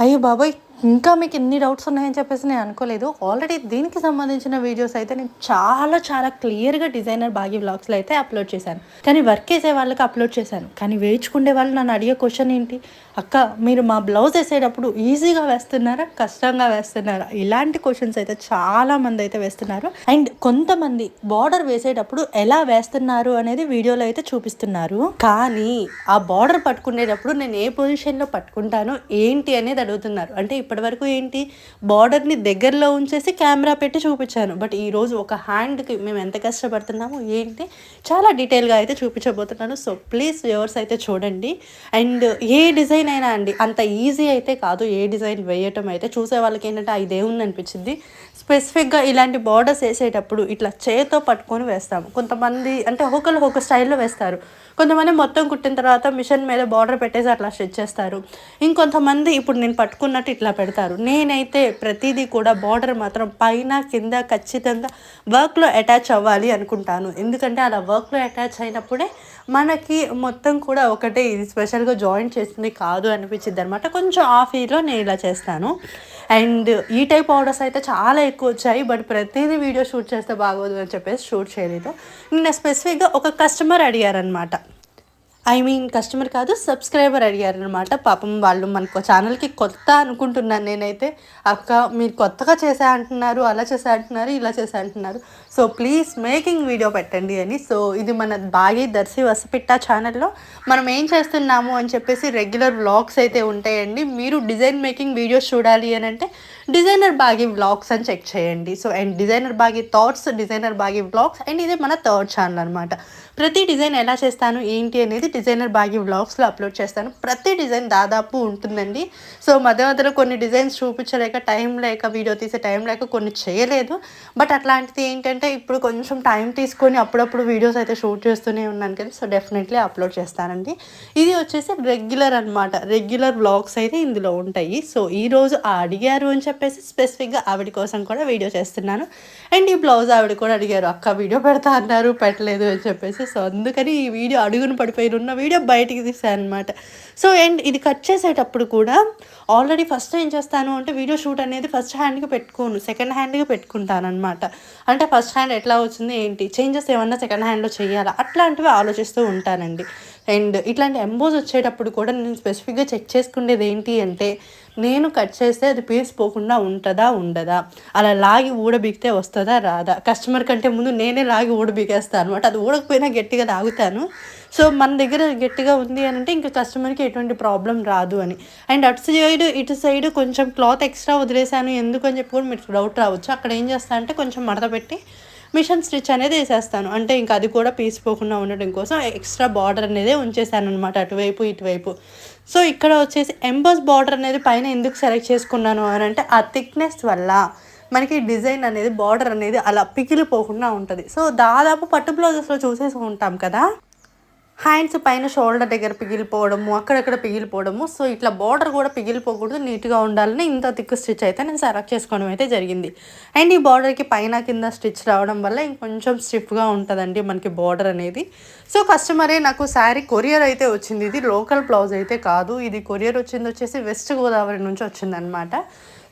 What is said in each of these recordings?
అయ్యో బాబాయ్. ఇంకా మీకు ఎన్ని డౌట్స్ ఉన్నాయని చెప్పేసి నేను అనుకోలేదు. ఆల్రెడీ దీనికి సంబంధించిన వీడియోస్ అయితే నేను చాలా చాలా క్లియర్గా డిజైనర్ బాగి బ్లాగ్స్లో అయితే అప్లోడ్ చేశాను. కానీ వర్క్ చేసే వాళ్ళకి అప్లోడ్ చేశాను. కానీ వేయించుకుండే వాళ్ళు నన్ను అడిగే క్వశ్చన్ ఏంటి? అక్క మీరు మా బ్లౌజ్ వేసేటప్పుడు ఈజీగా వేస్తున్నారా? కష్టంగా వేస్తున్నారా? ఇలాంటి క్వశ్చన్స్ అయితే చాలా మంది అయితే వేస్తున్నారు. అండ్ కొంతమంది బార్డర్ వేసేటప్పుడు ఎలా వేస్తున్నారు అనేది వీడియోలో అయితే చూపిస్తున్నారు. కానీ ఆ బార్డర్ పట్టుకునేటప్పుడు నేను ఏ పొజిషన్లో పట్టుకుంటానో ఏంటి అనేది అడుగుతున్నారు. అంటే ఇప్పటివరకు ఏంటి బార్డర్ని దగ్గరలో ఉంచేసి కెమెరా పెట్టి చూపించాను. బట్ ఈరోజు ఒక హ్యాండ్కి మేము ఎంత కష్టపడుతున్నామో ఏంటి చాలా డీటెయిల్గా అయితే చూపించబోతున్నాను. సో ప్లీజ్ వ్యూవర్స్ అయితే చూడండి. అండ్ ఏ డిజైన్ అయినా అండి అంత ఈజీ అయితే కాదు. ఏ డిజైన్ వేయటం అయితే చూసే వాళ్ళకి ఏంటంటే ఇది ఏముంది అనిపించింది స్పెసిఫిక్గా ఇలాంటి బార్డర్స్ వేసేటప్పుడు ఇట్లా చేతో పట్టుకొని వేస్తాము. కొంతమంది అంటే ఒకళ్ళు ఒక స్టైల్లో వేస్తారు. కొంతమంది మొత్తం కుట్టిన తర్వాత మిషన్ మీద బార్డర్ పెట్టేసి అట్లా స్టిచ్ చేస్తారు. ఇంకొంతమంది ఇప్పుడు నేను పట్టుకున్నట్టు ఇట్లా పెడతారు. నేనైతే ప్రతిదీ కూడా బార్డర్ మాత్రం పైన కింద ఖచ్చితంగా వర్క్లో అటాచ్ అవ్వాలి అనుకుంటాను. ఎందుకంటే అలా వర్క్లో అటాచ్ అయినప్పుడే మనకి మొత్తం కూడా ఒకటే ఇది స్పెషల్గా జాయిన్ చేసింది కాదు అనిపించింది అనమాట కొంచెం ఆఫ్ ఇయర్లో నేను ఇలా చేస్తాను. అండ్ ఈ టైప్ ఆర్డర్స్ అయితే చాలా ఎక్కువ వచ్చాయి. బట్ ప్రతిదీ వీడియో షూట్ చేస్తే బాగోదు అని చెప్పేసి షూట్ చేయలేదు. నిన్న స్పెసిఫిక్గా ఒక కస్టమర్ అడిగారనమాట ఐ మీన్ కస్టమర్ కాదు సబ్స్క్రైబర్ అడిగారు అనమాట పాపం వాళ్ళు మనకు ఛానల్కి కొత్త అనుకుంటున్నాను నేనైతే. అక్క మీరు కొత్తగా చేసా అంటున్నారు అలా చేసా అంటున్నారు ఇలా చేసా అంటున్నారు. సో ప్లీజ్ మేకింగ్ వీడియో పెట్టండి అని. సో ఇది మన బాగి దర్శి వసపిట్ట ఛానల్లో మనం ఏం చేస్తున్నాము అని చెప్పేసి రెగ్యులర్ వ్లాగ్స్ అయితే ఉంటాయండి. మీరు డిజైన్ మేకింగ్ వీడియోస్ చూడాలి అని అంటే డిజైనర్ బాగి వ్లాగ్స్ అని చెక్ చేయండి. So and designer Baagi thoughts designer Baagi vlogs and ఇది మన థర్డ్ ఛానల్ అనమాట ప్రతి డిజైన్ ఎలా చేస్తాను ఏంటి అనేది డిజైనర్ బాగి వ్లాగ్స్లో అప్లోడ్ చేస్తాను. ప్రతి డిజైన్ దాదాపు ఉంటుందండి. సో మధ్య మధ్యలో కొన్ని డిజైన్స్ చూపించలేక టైం లేక వీడియో తీసే టైం లేక కొన్ని చేయలేదు. బట్ అట్లాంటిది ఏంటంటే ఇప్పుడు కొంచెం టైం తీసుకొని అప్పుడప్పుడు వీడియోస్ అయితే షూట్ చేస్తూనే ఉన్నాను కదా సో డెఫినెట్లీ అప్లోడ్ చేస్తానండి. ఇది వచ్చేసి రెగ్యులర్ అనమాట రెగ్యులర్ వ్లాగ్స్ అయితే ఇందులో ఉంటాయి. సో ఈరోజు అడిగారు అని చెప్పేసి స్పెసిఫిక్గా ఆవిడ కోసం కూడా వీడియో చేస్తున్నాను. అండ్ ఈ బ్లౌజ్ ఆవిడ కూడా అడిగారు అక్క వీడియో పెడతా అన్నారు పెట్టలేదు అని చెప్పేసి. సో అందుకని ఈ వీడియో అడుగును పడిపోయిన ఉన్న వీడియో బయటికి తీసాను అనమాట సో అండ్ ఇది కట్ చేసేటప్పుడు కూడా ఆల్రెడీ ఫస్ట్ ఏం చేస్తాను అంటే వీడియో షూట్ అనేది ఫస్ట్ హ్యాండ్కి పెట్టుకోను సెకండ్ హ్యాండ్కి పెట్టుకుంటాను అనమాట అంటే ఫస్ట్ హ్యాండ్ ఎట్లా వచ్చింది ఏంటి చేంజెస్ ఏమన్నా సెకండ్ హ్యాండ్లో చేయాలా అట్లాంటివి ఆలోచిస్తూ ఉంటానండి. అండ్ ఇట్లాంటి ఎంబోస్ వచ్చేటప్పుడు కూడా నేను స్పెసిఫిక్గా చెక్ చేసుకునేది ఏంటి అంటే నేను కట్ చేస్తే అది పీస్ పోకుండా ఉంటుందా ఉండదా? అలా లాగి ఊడబిగితే వస్తుందా రాదా? కస్టమర్ కంటే ముందు నేనే లాగి ఊడబిగేస్తాను అనమాట అది ఊడకపోయినా గట్టిగా తాగుతాను సో మన దగ్గర గట్టిగా ఉంది అని అంటే ఇంకా కస్టమర్కి ఎటువంటి ప్రాబ్లం రాదు అని. అండ్ అటు సైడ్ ఇటు సైడ్ కొంచెం క్లాత్ ఎక్స్ట్రా వదిలేసాను ఎందుకు అని చెప్పి కూడా మీకు డౌట్ రావచ్చు. అక్కడ ఏం చేస్తా అంటే కొంచెం మడత పెట్టి మిషన్ స్టిచ్ అనేది వేసేస్తాను. అంటే ఇంకా అది కూడా పీసిపోకుండా ఉండడం కోసం ఎక్స్ట్రా బార్డర్ అనేది ఉంచేసాను అనమాట అటువైపు ఇటువైపు. సో ఇక్కడ వచ్చేసి ఎంబస్ బార్డర్ అనేది పైన ఎందుకు సెలెక్ట్ చేసుకున్నాను అని అంటే ఆ థిక్నెస్ వల్ల మనకి డిజైన్ అనేది బార్డర్ అనేది అలా పికిలిపోకుండా ఉంటుంది. సో దాదాపు పట్టు బ్లౌజెస్లో చూసేసి ఉంటాం కదా? హ్యాండ్స్ పైన షోల్డర్ దగ్గర పిగిలిపోవడము అక్కడక్కడ పిగిలిపోవడము. సో ఇట్లా బార్డర్ కూడా పిగిలిపోకూడదు నీట్గా ఉండాలని ఇంత థిక్ స్టిచ్ అయితే నేను సెలెక్ట్ చేసుకోవడం అయితే జరిగింది. అండ్ ఈ బార్డర్కి పైన కింద స్టిచ్ రావడం వల్ల ఇంకొంచెం స్టిఫ్గా ఉంటుందండి మనకి బార్డర్ అనేది. సో కస్టమరే నాకు శారీ కొరియర్ అయితే వచ్చింది. ఇది లోకల్ బ్లౌజ్ అయితే కాదు. ఇది కొరియర్ వచ్చింది వచ్చేసి వెస్ట్ గోదావరి నుంచి వచ్చిందనమాట.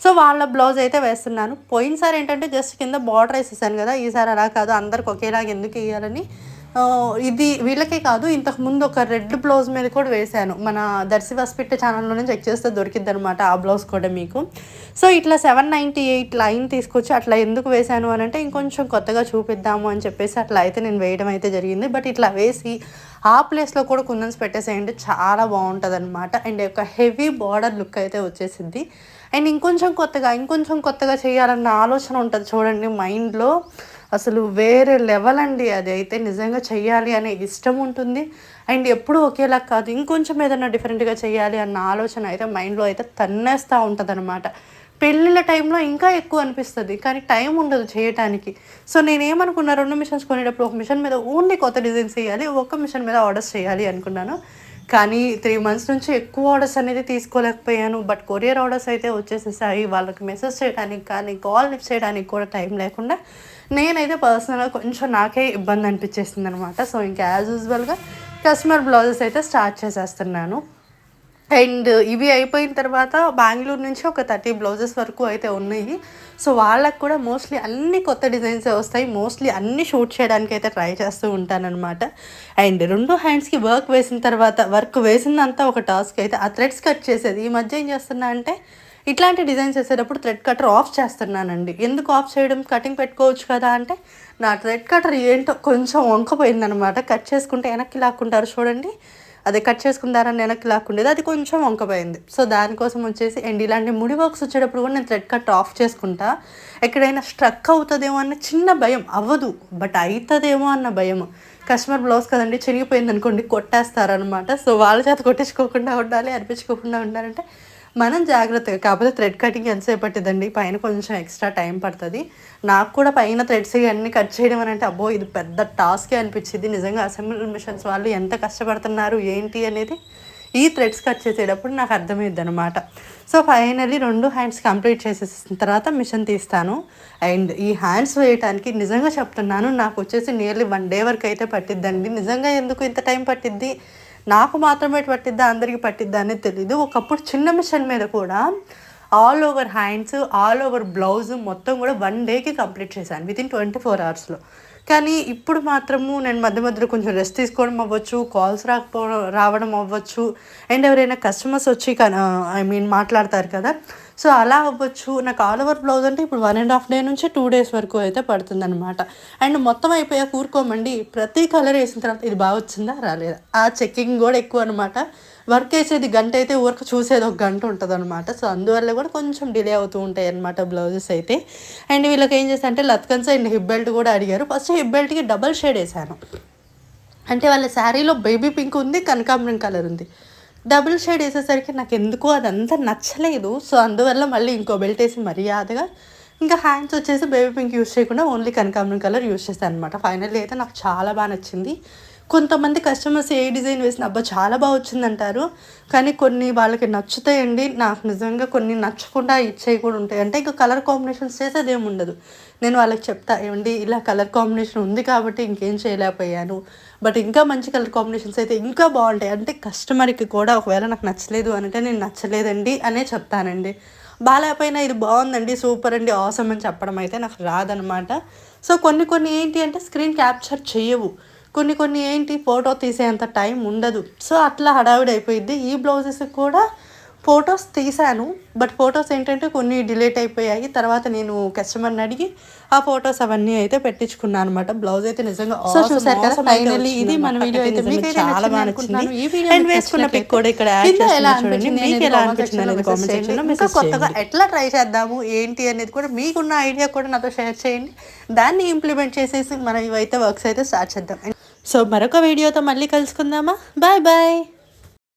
సో వాళ్ళ బ్లౌజ్ అయితే వేస్తున్నాను. పోయినసారి ఏంటంటే జస్ట్ కింద బార్డర్ వేసేసాను కదా ఈసారి అలా కాదు. అందరికి ఒకేలాగా ఎందుకు వేయాలని ఇది వీళ్ళకే కాదు ఇంతకు ముందు ఒక రెడ్ బ్లౌజ్ మీద కూడా వేశాను. మన దర్శి హాస్పిటల్ ఛానల్లోనే చెక్ చేస్తే దొరికిద్ది అనమాట ఆ బ్లౌజ్ కూడా మీకు. సో ఇట్లా సెవెన్ నైంటీ ఎయిట్ లైన్ తీసుకొచ్చి అట్లా ఎందుకు వేశాను అని అంటే ఇంకొంచెం కొత్తగా చూపిద్దాము అని చెప్పేసి అట్లా అయితే నేను వేయడం అయితే జరిగింది. బట్ ఇట్లా వేసి ఆ ప్లేస్లో కూడా కుందన్స్ పెట్టేసేయండి చాలా బాగుంటుంది అనమాట అండ్ ఒక హెవీ బార్డర్ లుక్ అయితే వచ్చేసింది అండ్ ఇంకొంచెం కొత్తగా ఇంకొంచెం కొత్తగా చేయాలన్న ఆలోచన ఉంటుంది చూడండి మైండ్లో. అసలు వేరే లెవెల్ అండి అది. అయితే నిజంగా చెయ్యాలి అనే ఇష్టం ఉంటుంది. అండ్ ఎప్పుడు ఒకేలా కాదు ఇంకొంచెం ఏదైనా డిఫరెంట్గా చేయాలి అన్న ఆలోచన అయితే మైండ్లో అయితే తన్నేస్తూ ఉంటుంది అనమాట పెళ్ళిళ్ళ టైంలో ఇంకా ఎక్కువ అనిపిస్తుంది కానీ టైం ఉండదు చేయటానికి. సో నేను ఏమనుకున్నా రెండు మిషన్స్ కొనేటప్పుడు ఒక మిషన్ మీద ఓన్లీ కొత్త డిజైన్స్ చేయాలి ఒక మిషన్ మీద ఆర్డర్స్ చేయాలి అనుకున్నాను. కానీ త్రీ మంత్స్ నుంచి ఎక్కువ ఆర్డర్స్ అనేది తీసుకోలేకపోయాను. బట్ కొరియర్ ఆర్డర్స్ అయితే వచ్చేసేసాయి. వాళ్ళకి మెసేజ్ చేయడానికి కానీ కాల్ లిఫ్ట్ చేయడానికి కూడా టైం లేకుండా నేనైతే పర్సనల్గా కొంచెం నాకే ఇబ్బంది అనిపించేసింది అనమాట సో ఇంకా యాజ్ యూజువల్గా కస్టమర్ బ్లౌజెస్ అయితే స్టార్ట్ చేసేస్తున్నాను. అండ్ ఇవి అయిపోయిన తర్వాత బెంగళూరు నుంచి ఒక థర్టీ బ్లౌజెస్ వరకు అయితే ఉన్నాయి. సో వాళ్ళకు కూడా మోస్ట్లీ అన్ని కొత్త డిజైన్స్ వస్తాయి. మోస్ట్లీ అన్ని షూట్ చేయడానికి అయితే ట్రై చేస్తూ ఉంటానన్నమాట అండ్ రెండు హ్యాండ్స్కి వర్క్ వేసిన తర్వాత వర్క్ వేసిందంతా ఒక టాస్క్ అయితే ఆ థ్రెడ్స్ కట్ చేసేది. ఈ మధ్య ఏం చేస్తున్నా అంటే ఇట్లాంటి డిజైన్స్ వేసేటప్పుడు థ్రెడ్ కటర్ ఆఫ్ చేస్తున్నానండి. ఎందుకు ఆఫ్ చేయడం? కటింగ్ పెట్టుకోవచ్చు కదా అంటే నా థ్రెడ్ కటర్ ఏంటో కొంచెం వంకపోయిందనమాట. కట్ చేసుకుంటే వెనక్కి లాక్కుంటారు చూడండి. అదే కట్ చేసుకుంటారని వెనక్కి లాక్కుండేది. అది కొంచెం వంకపోయింది. సో దానికోసం వచ్చేసి అండ్ ఇలాంటి ముడి వర్క్స్ వచ్చేటప్పుడు కూడా నేను థ్రెడ్ కట్ ఆఫ్ చేసుకుంటా. ఎక్కడైనా స్ట్రక్ అవుతుందేమో అన్న చిన్న భయం. అవ్వదు. బట్ అవుతుందేమో అన్న భయం. కస్టమర్ బ్లౌజ్ కదండి చిరిగిపోయింది అనుకోండి కొట్టేస్తారనమాట. సో వాళ్ళ చేత కొట్టించుకోకుండా ఉండాలి అనిపించుకోకుండా ఉండాలంటే మనం జాగ్రత్తగా కాకపోతే థ్రెడ్ కటింగ్ ఎంతసేపు పట్టిందండి పైన కొంచెం ఎక్స్ట్రా టైం పడుతుంది. నాకు కూడా పైన థ్రెడ్స్ ఇవన్నీ కట్ చేయడం అని అంటే అబ్బో ఇది పెద్ద టాస్కే అనిపించింది. నిజంగా అసెంబ్లీ మిషన్స్ వాళ్ళు ఎంత కష్టపడుతున్నారు ఏంటి అనేది ఈ థ్రెడ్స్ కట్ చేసేటప్పుడు నాకు అర్థమైంది అనమాట సో ఫైనల్లీ రెండు హ్యాండ్స్ కంప్లీట్ చేసేసిన తర్వాత మిషన్ తీస్తాను. అండ్ ఈ హ్యాండ్స్ వేయటానికి నిజంగా చెప్తున్నాను నాకు వచ్చేసి నియర్లీ వన్ డే వరకు అయితే పట్టిద్దండి. నిజంగా ఎందుకు ఇంత టైం పట్టిద్ది? నాకు మాత్రమే పట్టిద్దా అందరికీ పట్టిద్దా అనేది తెలీదు. ఒకప్పుడు చిన్న మిషన్ మీద కూడా all over hands all over blouse మొత్తం కూడా వన్ డేకి కంప్లీట్ చేశాను విత్ ఇన్ ట్వంటీ ఫోర్ అవర్స్లో కానీ ఇప్పుడు మాత్రము నేను మధ్య మధ్యలో కొంచెం రెస్ట్ తీసుకోవడం అవ్వచ్చు కాల్స్ రాకపోవడం రావడం అవ్వచ్చు. అండ్ ఎవరైనా కస్టమర్స్ వచ్చి ఐ మీన్ మాట్లాడతారు కదా సో అలా అవ్వచ్చు. నాకు ఆల్ ఓవర్ బ్లౌజ్ అంటే ఇప్పుడు వన్ అండ్ హాఫ్ డే నుంచి టూ డేస్ వరకు అయితే పడుతుంది అనమాట అండ్ మొత్తం అయిపోయాక కూరుకోమండి ప్రతి కలర్ వేసిన తర్వాత ఇది బాగా వచ్చిందా? రాలేదా? ఆ చెక్కింగ్ కూడా ఎక్కువ అనమాట వర్క్ వేసేది గంట అయితే వర్క్ చూసేది ఒక గంట ఉంటుంది అనమాట సో అందువల్ల కూడా కొంచెం డిలే అవుతూ ఉంటాయి అనమాట బ్లౌజెస్ అయితే. అండ్ వీళ్ళకి ఏం చేస్తా అంటే లత్కన్స్ అండ్ హిప్ బెల్ట్ కూడా అడిగారు. ఫస్ట్ హిప్ బెల్ట్కి డబల్ షేడ్ వేసాను అంటే వాళ్ళ శారీలో బేబీ పింక్ ఉంది కనకాంబరం కలర్ ఉంది. డబుల్ షేడ్ వేసేసరికి నాకు ఎందుకో అదంతా నచ్చలేదు. సో అందువల్ల మళ్ళీ ఇంకో బెల్ట్ వేసి మర్యాదగా ఇంకా హ్యాండ్స్ వచ్చేసి బేబీ పింక్ యూస్ చేయకుండా ఓన్లీ కనకాంబరం కలర్ యూస్ చేస్తాను అనమాట ఫైనల్లీ అయితే నాకు చాలా బాగా నచ్చింది. కొంతమంది కస్టమర్స్ ఏ డిజైన్ వేసిన అబ్బా చాలా బాగా వచ్చిందంటారు. కానీ కొన్ని వాళ్ళకి నచ్చుతాయండి. నాకు నిజంగా కొన్ని నచ్చకుండా ఇచ్చేవి కూడా ఉంటాయి. అంటే ఇంకా కలర్ కాంబినేషన్స్ చేసేది ఏమి ఉండదు. నేను వాళ్ళకి చెప్తా ఏమండి ఇలా కలర్ కాంబినేషన్ ఉంది కాబట్టి ఇంకేం చేయలేకపోయాను. బట్ ఇంకా మంచి కలర్ కాంబినేషన్స్ అయితే ఇంకా బాగుంటాయి. అంటే కస్టమర్కి కూడా ఒకవేళ నాకు నచ్చలేదు అంటే నేను నచ్చలేదండి అనే చెప్తానండి. బాగాలేకపోయినా ఇది బాగుందండి సూపర్ అండి ఆసమ్ అని చెప్పడం అయితే నాకు రాదనమాట. సో కొన్ని కొన్ని ఏంటి అంటే స్క్రీన్ క్యాప్చర్ చేయవు. కొన్ని కొన్ని ఏంటి ఫోటో తీసేంత టైం ఉండదు. సో అట్లా హడావిడి అయిపోయింది ఈ బ్లౌజెస్ కూడా ఫొటోస్ తీశాను. బట్ ఫొటోస్ ఏంటంటే కొన్ని డిలీట్ అయిపోయాయి. తర్వాత నేను కస్టమర్ని అడిగి ఆ ఫొటోస్ అవన్నీ అయితే పెట్టించుకున్నాను అనమాట బ్లౌజ్ అయితే నిజంగా సో చూసారు కదా ఫైనల్లీ ఇది మన. వీడియో అయితే మీకు చాలా బాగా నచ్చింది. ఈ వీడియో అండ్ వేసుకున్న పిక్ కూడా ఇక్కడ ఎలా అనిపించింది మీకు ఎలా అనిపించింది అనేది కామెంట్ సెక్షన్లో కొత్తగా ఎట్లా ట్రై చేద్దాము ఏంటి అనేది కూడా మీకున్న ఐడియా కూడా నాతో షేర్ చేయండి. దాన్ని ఇంప్లిమెంట్ చేసేసి మనం ఇవైతే వర్క్స్ అయితే స్టార్ట్ చేద్దాం. సో మరొక వీడియోతో మళ్ళీ కలుసుకుందామా? Bye bye.